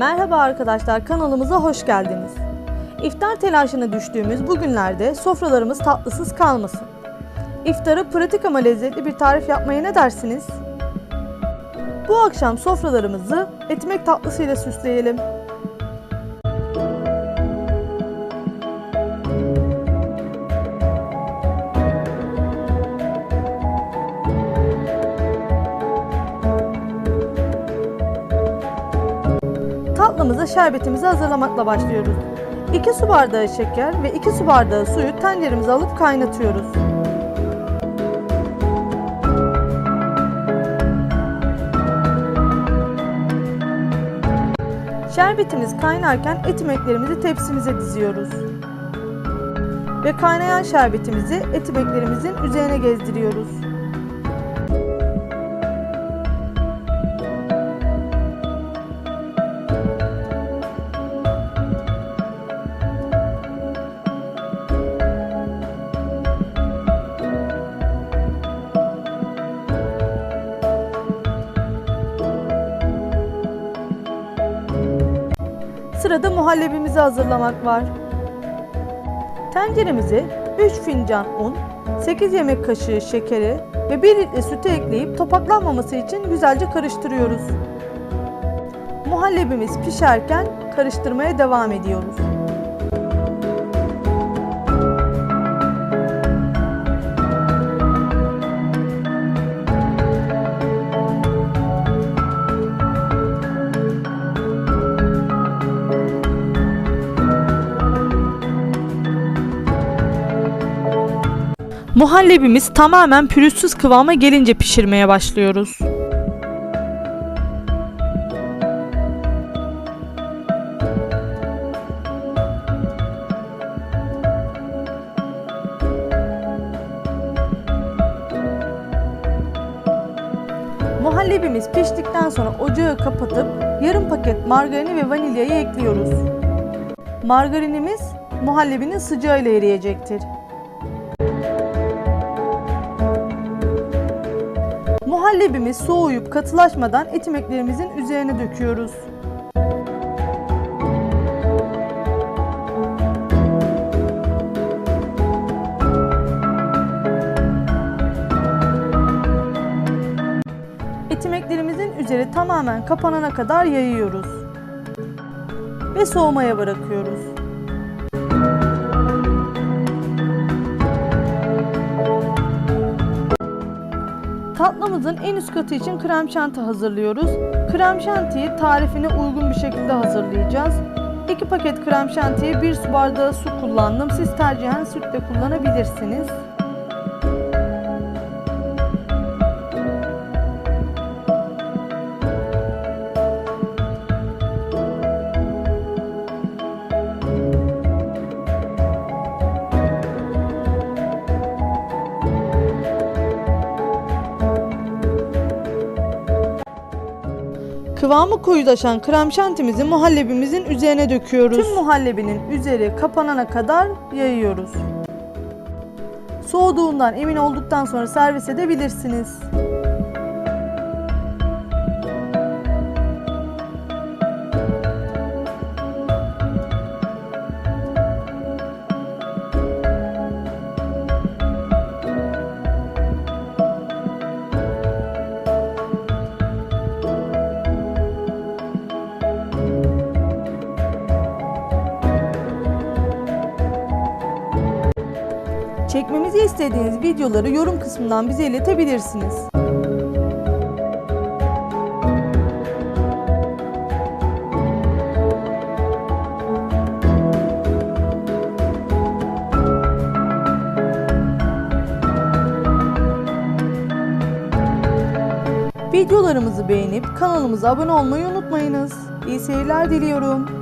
Merhaba arkadaşlar kanalımıza hoş geldiniz. İftar telaşına düştüğümüz bu günlerde sofralarımız tatlısız kalmasın. İftara pratik ama lezzetli bir tarif yapmaya ne dersiniz? Bu akşam sofralarımızı etmek tatlısıyla süsleyelim. Tatlımıza şerbetimizi hazırlamakla başlıyoruz. 2 su bardağı şeker ve 2 su bardağı suyu tenceremize alıp kaynatıyoruz. Şerbetimiz kaynarken etimeklerimizi tepsimize diziyoruz. Ve kaynayan şerbetimizi etimeklerimizin üzerine gezdiriyoruz. Sırada muhallebimizi hazırlamak var. Tenceremize 3 fincan un, 8 yemek kaşığı şekeri ve 1 litre sütü ekleyip topaklanmaması için güzelce karıştırıyoruz. Muhallebimiz pişerken karıştırmaya devam ediyoruz. Muhallebimiz tamamen pürüzsüz kıvama gelince pişirmeye başlıyoruz. Muhallebimiz piştikten sonra ocağı kapatıp yarım paket margarini ve vanilyayı ekliyoruz. Margarinimiz muhallebinin sıcağıyla eriyecektir. Muhallebimiz soğuyup katılaşmadan etimeklerimizin üzerine döküyoruz. Etimeklerimizin üzeri tamamen kapanana kadar yayıyoruz. Ve soğumaya bırakıyoruz. Tatlımızın en üst katı için krem şanti hazırlıyoruz. Krem şantiyi tarifine uygun bir şekilde hazırlayacağız. 2 paket krem şantiye 1 su bardağı su kullandım. Siz tercihen süt de kullanabilirsiniz. Kıvamı koyulaşan krem şantimizi muhallebimizin üzerine döküyoruz. Tüm muhallebinin üzeri kapanana kadar yayıyoruz. Soğuduğundan emin olduktan sonra servis edebilirsiniz. Çekmemizi istediğiniz videoları yorum kısmından bize iletebilirsiniz. Videolarımızı beğenip kanalımıza abone olmayı unutmayınız. İyi seyirler diliyorum.